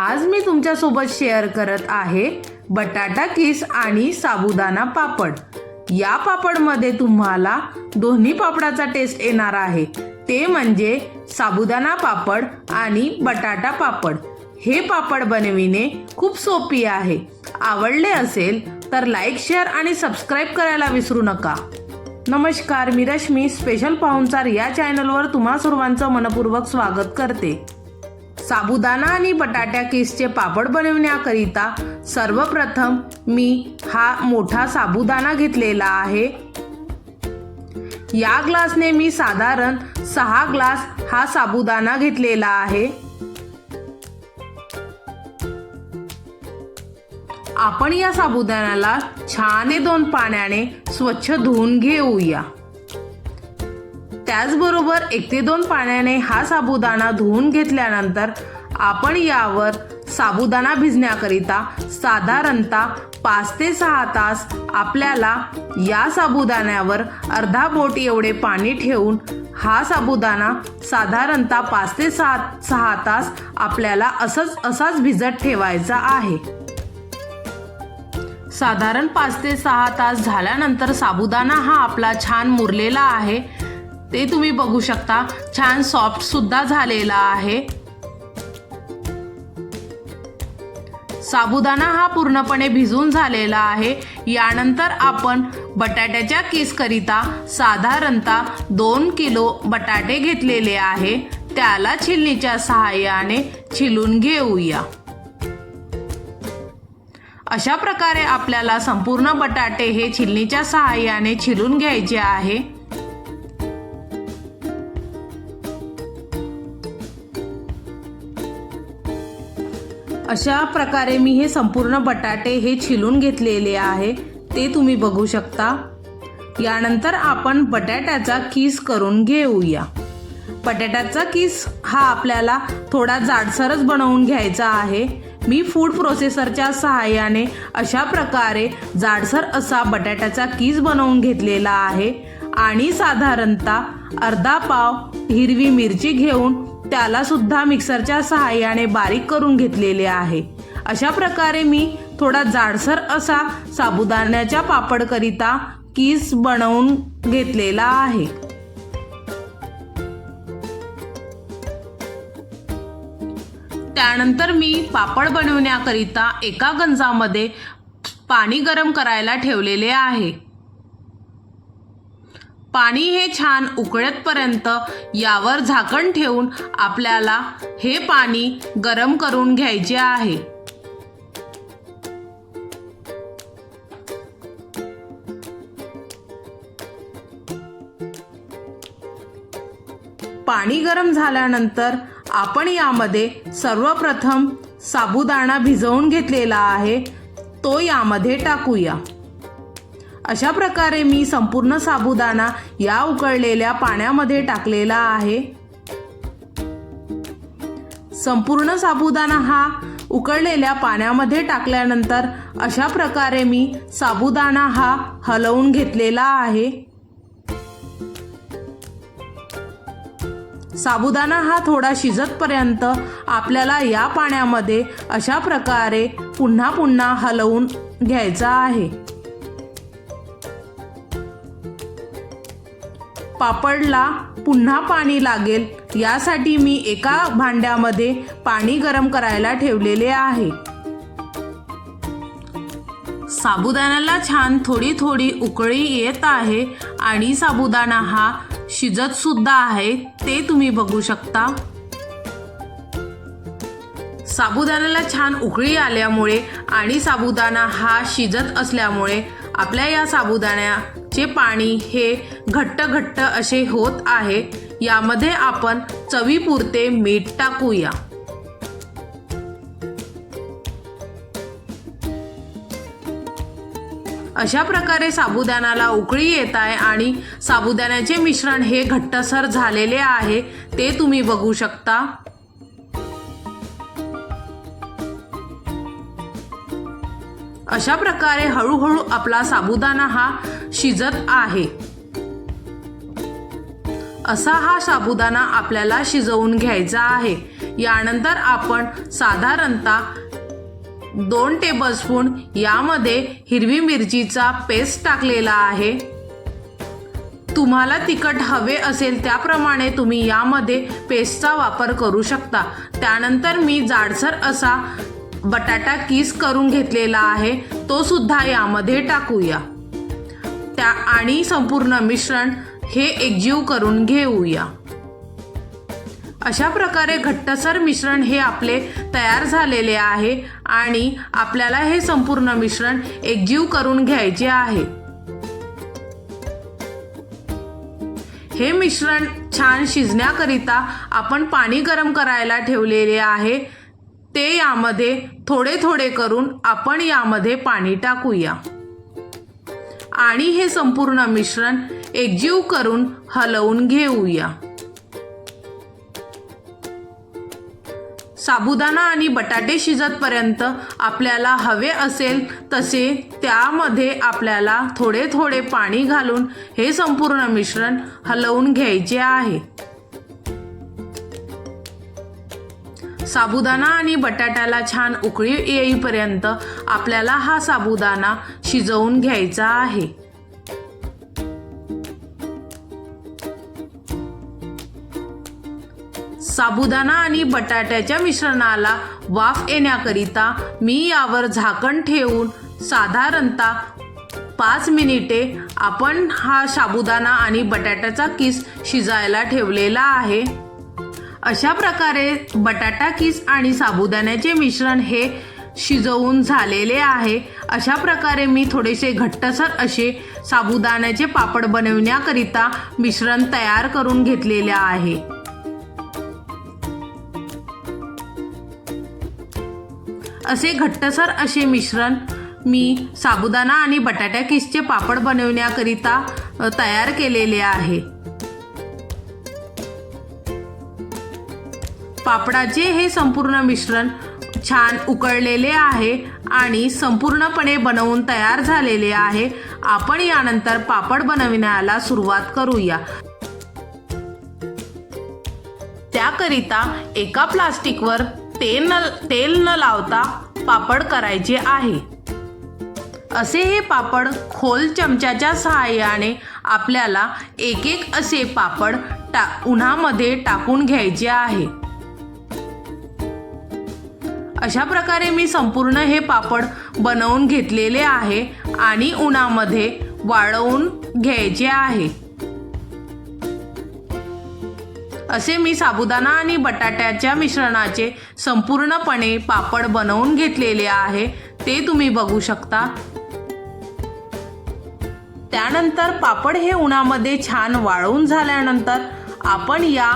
आज मी तुमच्यासोबत शेअर करत आहे बटाटा किस आणि साबुदाणा पापड. या पापडमध्ये तुम्हाला दोन्ही पापडाचा टेस्ट येणार आहे. ते म्हणजे साबुदाणा पापड आणि बटाटा पापड. हे पापड बनविणे खूप सोपी आहे. आवडले असेल तर लाईक शेअर आणि सबस्क्राईब करायला विसरू नका. नमस्कार मी रश्मी. स्पेशल पाहुणचार या चॅनलवर तुम्हा सर्वांचं मनपूर्वक स्वागत करते. साबुदाणा आणि बटाट्या केसचे पापड बनवण्याकरिता सर्वप्रथम मी हा मोठा साबुदाणा घेतलेला आहे. या ग्लासने मी साधारण सहा ग्लास हा साबुदाणा घेतलेला आहे. आपण या साबुदाण्याला छान दोन पाण्याने स्वच्छ धुवून घेऊया. त्याचबरोबर एक ते दोन पाण्याने हा साबुदाणा धुवून घेतल्यानंतर आपण यावर साबुदाणा भिजण्याकरिता साधारणतः पाच ते सहा तास आपल्याला या साबुदाण्यावर अर्धा बोट एवढे पाणी ठेवून हा साबुदाणा साधारणतः पाच ते सात सहा तास आपल्याला असंच असाच भिजत ठेवायचा आहे. साधारण पाच ते सहा तास झाल्यानंतर साबुदाणा हा आपला छान मुरलेला आहे. ते तुम्ही बघू शकता. छान सॉफ्ट सुद्धा झालेला आहे. साबुदाणा हा पूर्णपणे भिजून झालेला आहे. यानंतर आपण बटाट्याच्या किसकरिता साधारणतः दोन किलो बटाटे घेतलेले आहे. त्याला छिलणीच्या सहाय्याने छिलून घेऊया. अशा प्रकारे आपल्याला संपूर्ण बटाटे हे छिलणीच्या सहाय्याने छिलून घ्यायचे आहे. अशा प्रकारे मी हे संपूर्ण बटाटे हे छिलून घेतलेले आहे. ते तुम्ही बघू शकता. यानंतर आपण बटाट्याचा किस करून घेऊया. बटाट्याचा किस हा आपल्याला थोडा जाडसरच बनवून घ्यायचा आहे. मी फूड प्रोसेसरच्या सहाय्याने अशा प्रकारे जाडसर असा बटाट्याचा किस बनवून घेतलेला आहे. आणि साधारणतः अर्धा पाव हिरवी मिरची घेऊन त्याला सुद्धा मिक्सरच्या सहाय्याने बारीक करून घेतलेले आहे. अशा प्रकारे मी थोडा जाडसर असा साबुदाण्याच्या पापडकरिता किस बनवून घेतलेला आहे. त्यानंतर मी पापड बनवण्याकरिता एका गंजामध्ये पाणी गरम करायला ठेवलेले आहे. पाणी हे छान उकळतपर्यंत यावर झाकण ठेवून आपल्याला हे पाणी गरम करून घ्यायचे आहे. पाणी गरम झाल्यानंतर आपण यामध्ये सर्वप्रथम साबुदाणा भिजवून घेतलेला आहे. तो यामध्ये टाकूया. अशा प्रकारे मी संपूर्ण साबुदाणा या उकळलेल्या पाण्यामध्ये टाकलेला आहे. संपूर्ण साबुदाणा हा उकळलेल्या पाण्यामध्ये टाकल्यानंतर अशा प्रकारे मी साबुदाणा हा हलवून घेतलेला आहे. साबुदाणा हा थोडा शिजतपर्यंत आपल्याला या पाण्यामध्ये अशा प्रकारे पुन्हा पुन्हा हलवून घ्यायचा आहे. पापडला पुन्हा पाणी लागेल. यासाठी मी एका भांड्यामध्ये पाणी गरम करायला ठेवलेले आहे. साबुदाण्याला छान थोडी थोडी उकळी येत आहे आणि साबुदाणा हा शिजत सुद्धा आहे. ते तुम्ही बघू शकता. साबुदाण्याला छान उकळी आल्यामुळे आणि साबुदाणा हा शिजत असल्यामुळे आपल्या या साबुदाण्याचे पाणी हे घट्ट घट्ट असे होत आहे यामध्ये आपण चवीपुरते मीठ टाकूया. अशा प्रकारे साबुदाण्याला उकळी येत आहे आणि साबुदाण्याचे मिश्रण हे घट्टसर झालेले आहे ते तुम्ही बघू शकता. अशा प्रकारे हळूहळू आपला साबुदाणा हा शिजत आहे. असा हा साबुदाणा आपल्याला शिजवून घ्यायचा आहे. यानंतर आपण साधारणतः दोन टेबलस्पून यामध्ये हिरवी मिरचीचा पेस्ट टाकलेला आहे. तुम्हाला तिखट हवे असेल त्याप्रमाणे तुम्ही यामध्ये पेस्टचा वापर करू शकता. त्यानंतर मी जाडसर असा बटाटा किस करून घेतलेला आहे तो सुद्धा यामध्ये टाकूया. त्या आणि संपूर्ण मिश्रण हे एकजीव करून घेऊया. अशा प्रकारे घट्टसर मिश्रण हे आपले तयार झालेले आहे आणि आपल्याला हे संपूर्ण मिश्रण एकजीव करून घ्यायचे आहे. हे मिश्रण छान शिजण्याकरिता आपण पाणी गरम करायला ठेवलेले आहे. ते यामध्ये थोडे थोडे करून आपण यामध्ये पाणी टाकूया. आणि हे संपूर्ण मिश्रण एकजीव करून हलवून घेऊया. साबुदाणा आणि बटाटे शिजतपर्यंत आपल्याला हवे असेल तसे त्यामध्ये आपल्याला थोडे थोडे पाणी घालून हे संपूर्ण मिश्रण हलवून घ्यायचे आहे. साबुदाणा आणि बटाट्याला छान उकळी येईपर्यंत आपल्याला हा साबुदाणा शिजवून घ्यायचा आहे. साबुदाणा आणि बटाट्याच्या मिश्रणाला वाफ येण्याकरिता मी यावर झाकण ठेवून साधारणतः पाच मिनिटे आपण हा साबुदाणा आणि बटाट्याचा किस शिजायला ठेवलेला आहे. अशा प्रकारे बटाटा किस आणि साबुदाण्याचे मिश्रण हे शिजवून झालेले आहे. अशा प्रकारे मी थोडेसे घट्टसर असे साबुदाण्याचे पापड बनवण्याकरिता मिश्रण तयार करून घेतलेले आहे. असे घट्टसर असे मिश्रण मी साबुदाणा आणि बटाट्या किसचे पापड बनवण्याकरिता तयार केलेले आहे. पापडाचे हे संपूर्ण मिश्रण छान उकळलेले आहे आणि संपूर्णपणे बनवून तयार झालेले आहे. आपण यानंतर पापड बनविण्याला सुरुवात करूया. त्याकरिता एका प्लास्टिकवर तेल न तेल न लावता पापड करायचे आहे. असे हे पापड खोल चमच्याच्या सहाय्याने आपल्याला एक एक असे पापड टा उन्हामध्ये टाकून घ्यायचे आहे. अशा प्रकारे मी संपूर्ण हे पापड बनवून घेतलेले आहे आणि उन्हामध्ये वाळवून घ्यायचे आहे. असे मी साबुदाणा आणि बटाट्याच्या मिश्रणाचे संपूर्णपणे पापड बनवून घेतलेले आहे. ते तुम्ही बघू शकता. त्यानंतर पापड हे उन्हामध्ये छान वाळवून झाल्यानंतर आपण या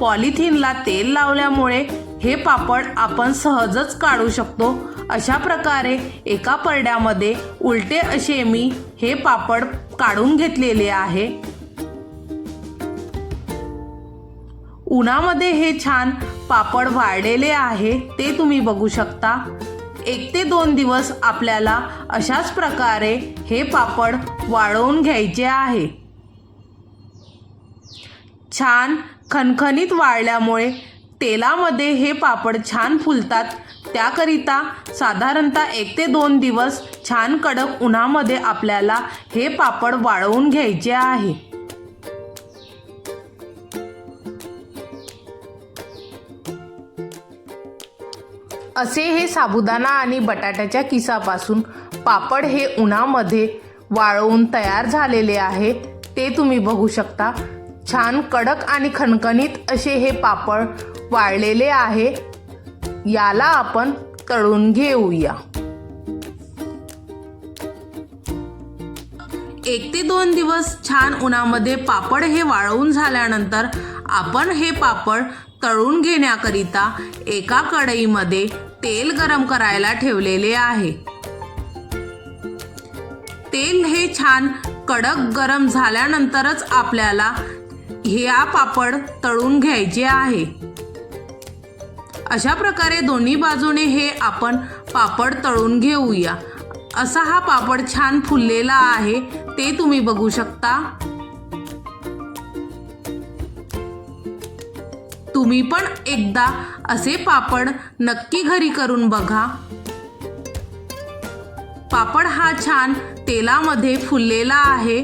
पॉलिथिनला तेल लावल्यामुळे हे पापड आपण सहजच काढू शकतो. अशा प्रकारे एका परड्यामध्ये उलटे असे मी हे पापड काढून घेतलेले आहे. उन्हामध्ये हे छान पापड वाळलेले आहे ते तुम्ही बघू शकता. एक ते दोन दिवस आपल्याला अशाच प्रकारे हे पापड वाळवून घ्यायचे आहे. छान खनखनीत वाळल्यामुळे तेलामध्ये हे पापड छान फुलतात. त्याकरिता साधारणतः एक ते दोन दिवस छान कडक उन्हामध्ये आपल्याला हे पापड वाळवून घ्यायचे आहे. असे हे साबुदाणा आणि बटाट्याच्या किसापासून पापड हे उन्हामध्ये वाळवून तयार झालेले आहे ते तुम्ही बघू शकता. छान कडक आणि खणखणीत असे हे पापड वाळलेले आहे याला आपण तळून घेऊया. एक ते दोन दिवस छान उन्हामध्ये पापड हे वाळवून झाल्यानंतर आपण हे पापड तळून घेण्याकरिता एका कढईमध्ये तेल गरम करायला ठेवलेले आहे. तेल हे छान कडक गरम झाल्यानंतरच आपल्याला ह्या पापड तळून घ्यायचे आहे. अशा प्रकारे दोन्ही बाजूने हे आपण पापड तळून घेऊया. असा हा पापड छान फुललेला आहे ते तुम्ही बघू शकता. तुम्ही पण एकदा असे पापड नक्की घरी करून बघा. पापड हा छान तेलामध्ये फुललेला आहे.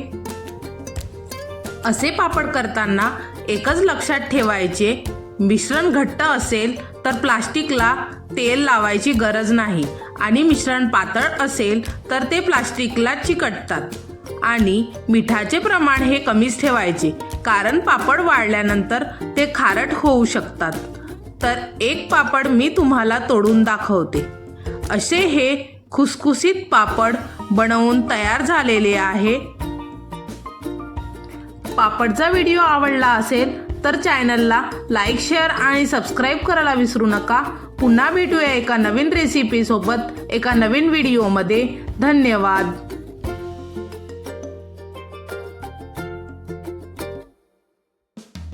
असे पापड करताना एकच लक्षात ठेवायचे मिश्रण घट्ट असेल तर प्लास्टिकला तेल लावायची गरज नाही. आणि मिश्रण पातळ असेल तर ते प्लास्टिकला चिकटतात. आणि मिठाचे प्रमाण हे कमीच ठेवायचे कारण पापड वाढल्यानंतर ते खारट होऊ शकतात. तर एक पापड मी तुम्हाला तोडून दाखवते. असे हे खुसखुसीत पापड बनवून तयार झालेले आहे. पापडचा व्हिडिओ आवडला असेल तर चॅनलला लाईक शेअर आणि सबस्क्राईब करायला विसरू नका. पुन्हा भेटूया एका नवीन रेसिपीसोबत एका नवीन व्हिडिओमध्ये धन्यवाद.